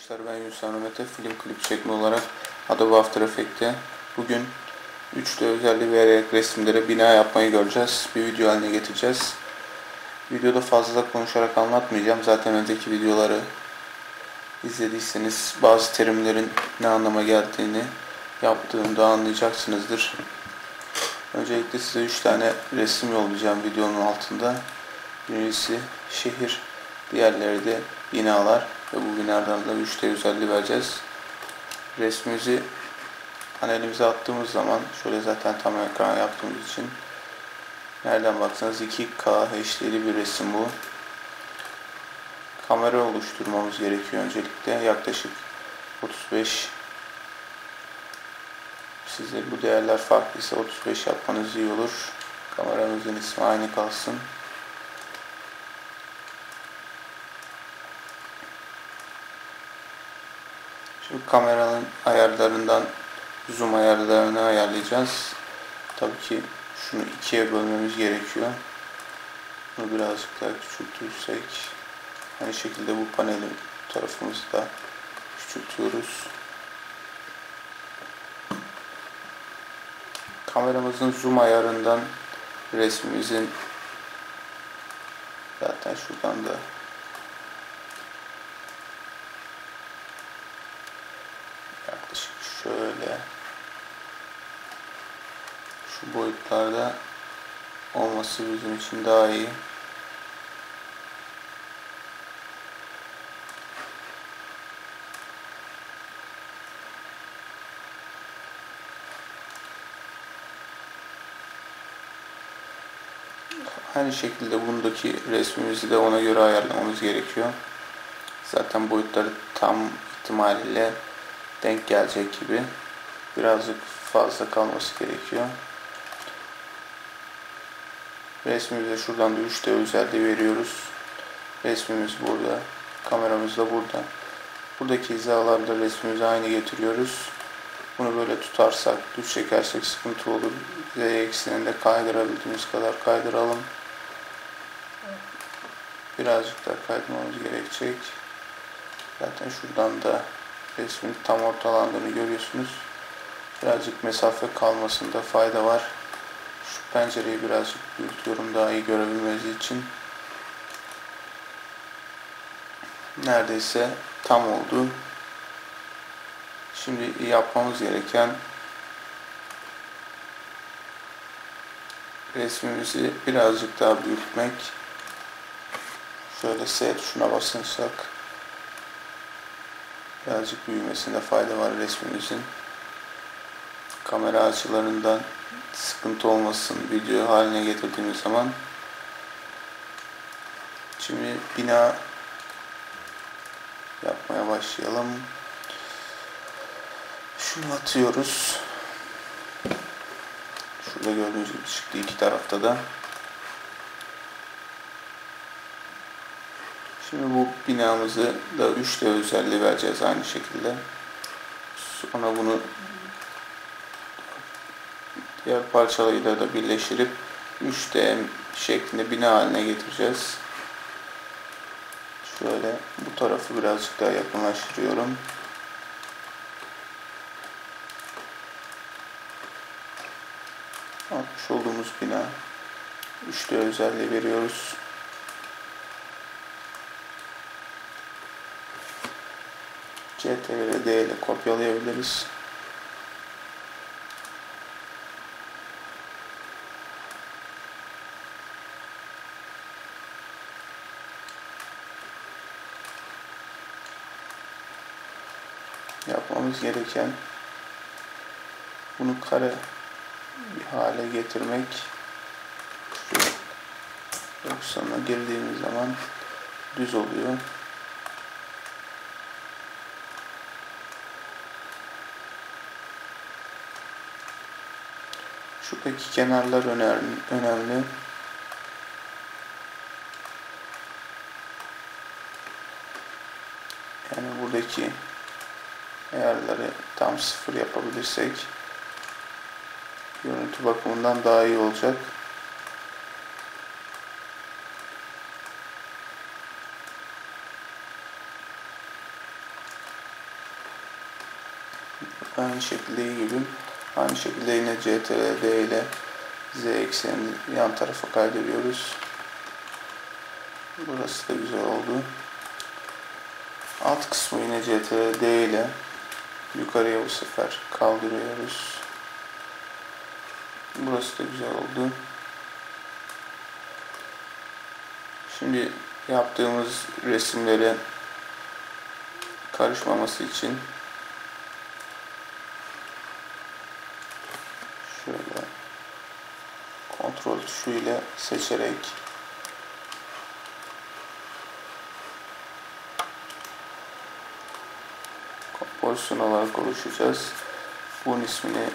arkadaşlar ben Yunus Mete film klip çekme olarak Adobe After Effects'te bugün 3D özelliği vererek resimlere bina yapmayı göreceğiz. Bir video haline getireceğiz. Videoda fazla konuşarak anlatmayacağım. Zaten önceki videoları izlediyseniz bazı terimlerin ne anlama geldiğini yaptığımda anlayacaksınızdır. Öncelikle size 3 tane resim yollayacağım videonun altında. Birincisi şehir, diğerleri de binalar ve bu binalardan da 3D özelliği vereceğiz. Resmimizi panelimize attığımız zaman şöyle zaten tam ekran yaptığımız için nereden baksanız 2K HD'li bir resim bu. Kamera oluşturmamız gerekiyor öncelikle. Yaklaşık 35 size bu değerler farklıysa 35 yapmanız iyi olur. Kameramızın ismi aynı kalsın. Şimdi kameranın ayarlarından zoom ayarlarını ayarlayacağız. Tabii ki şunu ikiye bölmemiz gerekiyor. Bunu birazcık daha küçültürsek aynı şekilde bu panelin tarafımızı da küçültüyoruz. Kameramızın zoom ayarından resmimizin zaten şuradan da yaklaşık şöyle şu boyutlarda olması bizim için daha iyi. Aynı şekilde bundaki resmimizi de ona göre ayarlamamız gerekiyor. Zaten boyutları tam ihtimaliyle denk gelecek gibi. Birazcık fazla kalması gerekiyor. Resmimize şuradan da 3D özelliği veriyoruz. Resmimiz burada. Kameramız da burada. Buradaki hizalarla resmimizi aynı getiriyoruz. Bunu böyle tutarsak, düz çekersek sıkıntı olur. Z eksenini kaydırabildiğimiz kadar kaydıralım. Birazcık daha kaydırmamız gerekecek. Zaten şuradan da resmin tam ortalandığını görüyorsunuz. Birazcık mesafe kalmasında fayda var. Şu pencereyi birazcık büyütüyorum daha iyi görebilmeniz için. Neredeyse tam oldu. Şimdi yapmamız gereken resmimizi birazcık daha büyütmek. Şöyle S tuşuna basınsak birazcık büyümesinde fayda var resmimizin. Kamera açılarından sıkıntı olmasın video haline getirdiğimiz zaman. Şimdi bina yapmaya başlayalım. Şunu atıyoruz. Şurada gördüğünüz gibi çıktı iki tarafta da. Şimdi bu binamızı da 3D özelliği vereceğiz aynı şekilde. Sonra bunu diğer parçalarıyla da birleştirip 3D şeklinde bina haline getireceğiz. Şöyle bu tarafı birazcık daha yakınlaştırıyorum. Atmış olduğumuz bina 3D özelliği veriyoruz. CTRL D ile kopyalayabiliriz. Yapmamız gereken bunu kare bir hale getirmek 90'a girdiğimiz zaman düz oluyor. Şuradaki kenarlar önemli. Yani buradaki ayarları tam sıfır yapabilirsek görüntü bakımından daha iyi olacak. Aynı şekilde gibi. Aynı şekilde yine CTRL D ile Z eksenini yan tarafa kaydırıyoruz. Burası da güzel oldu. Alt kısmı yine CTRL D ile yukarıya bu sefer kaldırıyoruz. Burası da güzel oldu. Şimdi yaptığımız resimlere karışmaması için şöyle kontrol tuşu ile seçerek kompozisyon olarak oluşacağız. Bunun ismini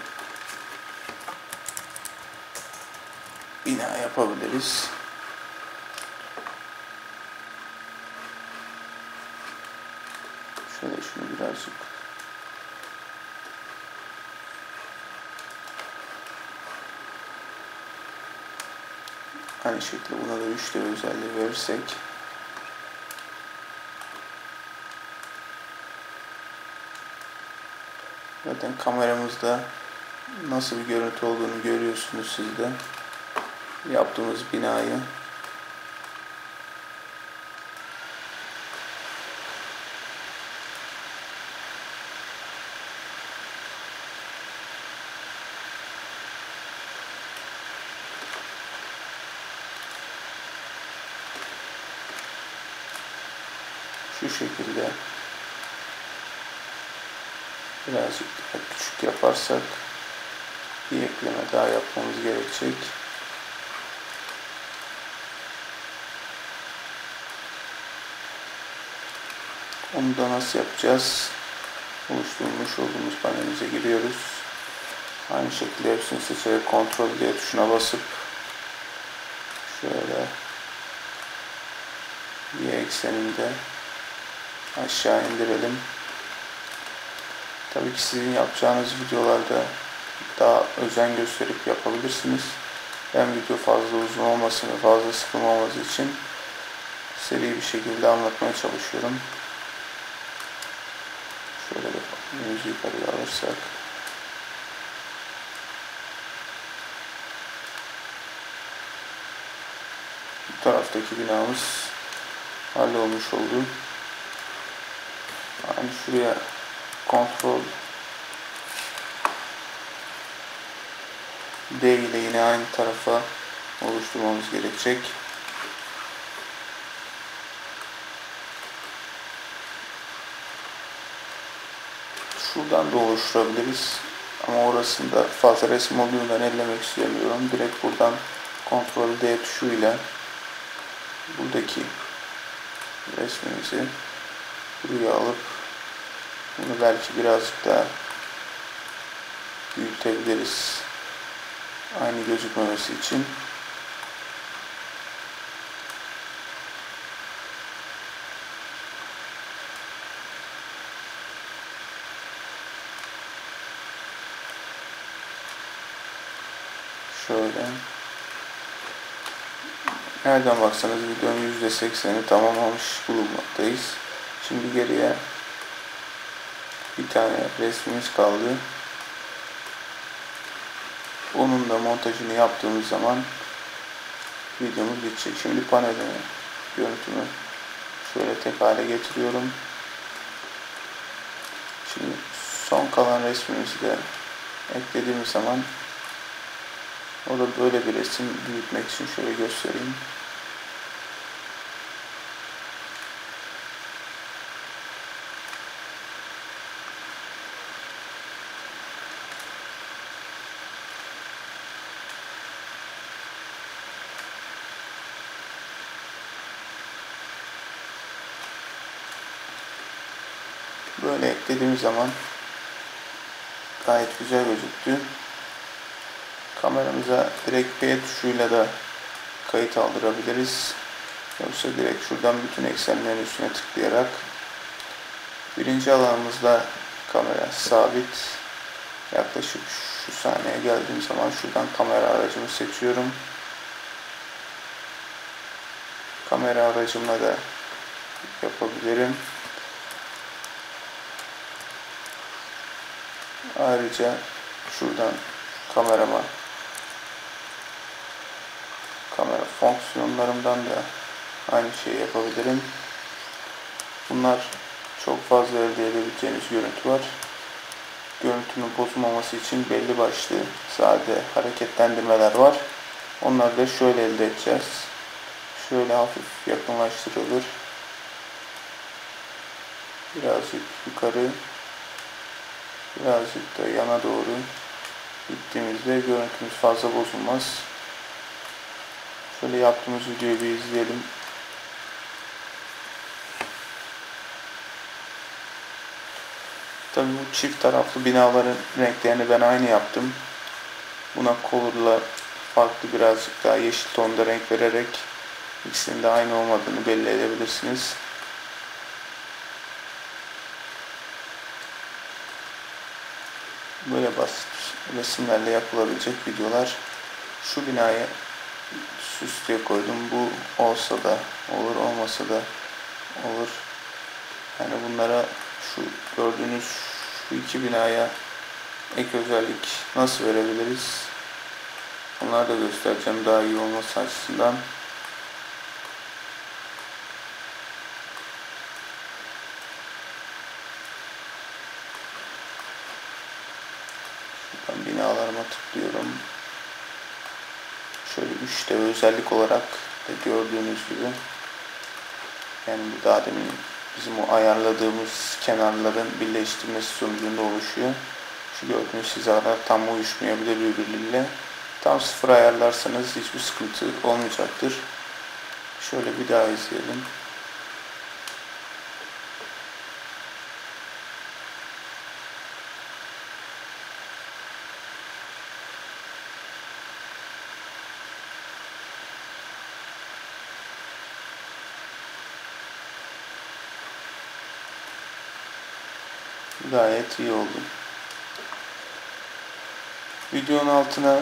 bina yapabiliriz. Şöyle şunu birazcık Aynı şekilde buna da 3 özelliği verirsek Zaten kameramızda nasıl bir görüntü olduğunu görüyorsunuz siz de. Yaptığımız binayı şu şekilde birazcık daha küçük yaparsak bir ekleme daha yapmamız gerekecek. Onu da nasıl yapacağız? Oluşturmuş olduğumuz panelimize giriyoruz. Aynı şekilde hepsini seçerek kontrol diye tuşuna basıp şöyle y ekseninde aşağı indirelim. Tabii ki sizin yapacağınız videolarda daha özen gösterip yapabilirsiniz. Ben video fazla uzun olmasın ve fazla sıkılmaması için seri bir şekilde anlatmaya çalışıyorum. Şöyle de yüzü yukarıya alırsak. Bu taraftaki binamız hallolmuş oldu. Yani şuraya kontrol D ile yine aynı tarafa oluşturmamız gerekecek. Şuradan da oluşturabiliriz. Ama orasında fazla resim olduğundan ellemek istemiyorum. Direkt buradan kontrol D tuşuyla buradaki resmimizi buraya alıp bunu belki birazcık daha büyütebiliriz. Aynı gözükmemesi için. Şöyle. Nereden baksanız videonun %80'ini tamamlamış bulunmaktayız. Şimdi geriye bir tane resmimiz kaldı. Onun da montajını yaptığımız zaman videomuz bitecek. Şimdi panelini, görüntümü şöyle tek hale getiriyorum. Şimdi son kalan resmimizi de eklediğimiz zaman o da böyle bir resim büyütmek için şöyle göstereyim. Böyle eklediğim zaman gayet güzel gözüktü. Kameramıza direkt P tuşuyla da kayıt aldırabiliriz. Yoksa direkt şuradan bütün eksenlerin üstüne tıklayarak birinci alanımızda kamera sabit. Yaklaşık şu sahneye geldiğim zaman şuradan kamera aracımı seçiyorum. Kamera aracımla da yapabilirim. Ayrıca şuradan kamerama kamera fonksiyonlarımdan da aynı şeyi yapabilirim. Bunlar çok fazla elde edebileceğiniz görüntü var. Görüntünün bozulmaması için belli başlı sade hareketlendirmeler var. Onları da şöyle elde edeceğiz. Şöyle hafif yakınlaştırılır. Birazcık yukarı, birazcık da yana doğru gittiğimizde görüntümüz fazla bozulmaz. Şöyle yaptığımız videoyu bir izleyelim. Tabii bu çift taraflı binaların renklerini ben aynı yaptım. Buna color'la farklı birazcık daha yeşil tonda renk vererek ikisinin de aynı olmadığını belli edebilirsiniz. Böyle basit resimlerle yapılabilecek videolar. Şu binaya süs diye koydum. Bu olsa da olur, olmasa da olur. Yani bunlara şu gördüğünüz şu iki binaya ek özellik nasıl verebiliriz? Onları da göstereceğim daha iyi olması açısından. Şuradan binalarıma tıklıyorum. Şöyle 3'te özellik olarak da gördüğünüz gibi yani bu daha demin bizim o ayarladığımız kenarların birleştirmesi sonucunda oluşuyor. Şu gördüğünüz hizalar tam uyuşmayabilir birbirleriyle. Tam sıfır ayarlarsanız hiçbir sıkıntı olmayacaktır. Şöyle bir daha izleyelim. Gayet iyi oldu. Videonun altına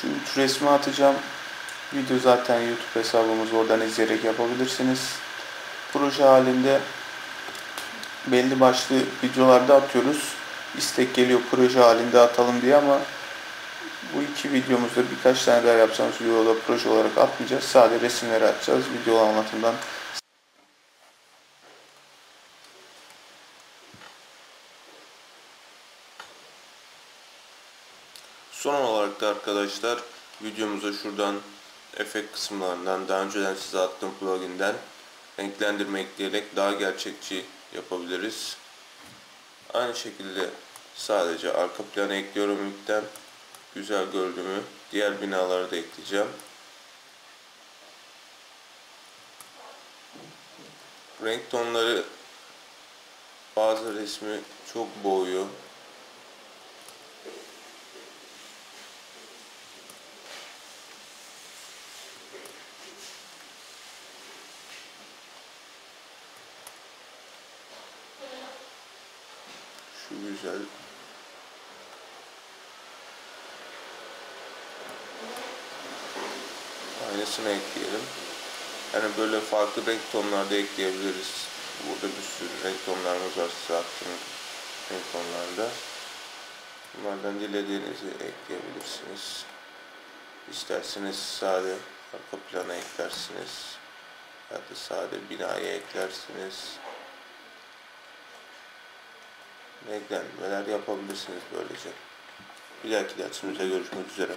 şu üç resmi atacağım. Video zaten YouTube hesabımız oradan izleyerek yapabilirsiniz. Proje halinde belli başlı videolarda atıyoruz. İstek geliyor proje halinde atalım diye ama bu iki videomuzda birkaç tane daha yapacağımız videoda proje olarak atmayacağız. Sadece resimleri atacağız. Video anlatımdan Son olarak da arkadaşlar videomuza şuradan efekt kısımlarından daha önceden size attığım pluginden renklendirme ekleyerek daha gerçekçi yapabiliriz. Aynı şekilde sadece arka planı ekliyorum ilkten. Güzel gördüğümü diğer binaları da ekleyeceğim. Renk tonları bazı resmi çok boğuyor. Şu güzel. Aynısını ekleyelim. Yani böyle farklı renk tonlarda ekleyebiliriz. Burada bir sürü renk tonlarımız var size attığım renk tonlarda. Bunlardan dilediğinizi ekleyebilirsiniz. İsterseniz sade arka plana eklersiniz. Ya da sade binaya eklersiniz renklendirmeler yapabilirsiniz böylece. Bir dahaki dersimizde görüşmek üzere.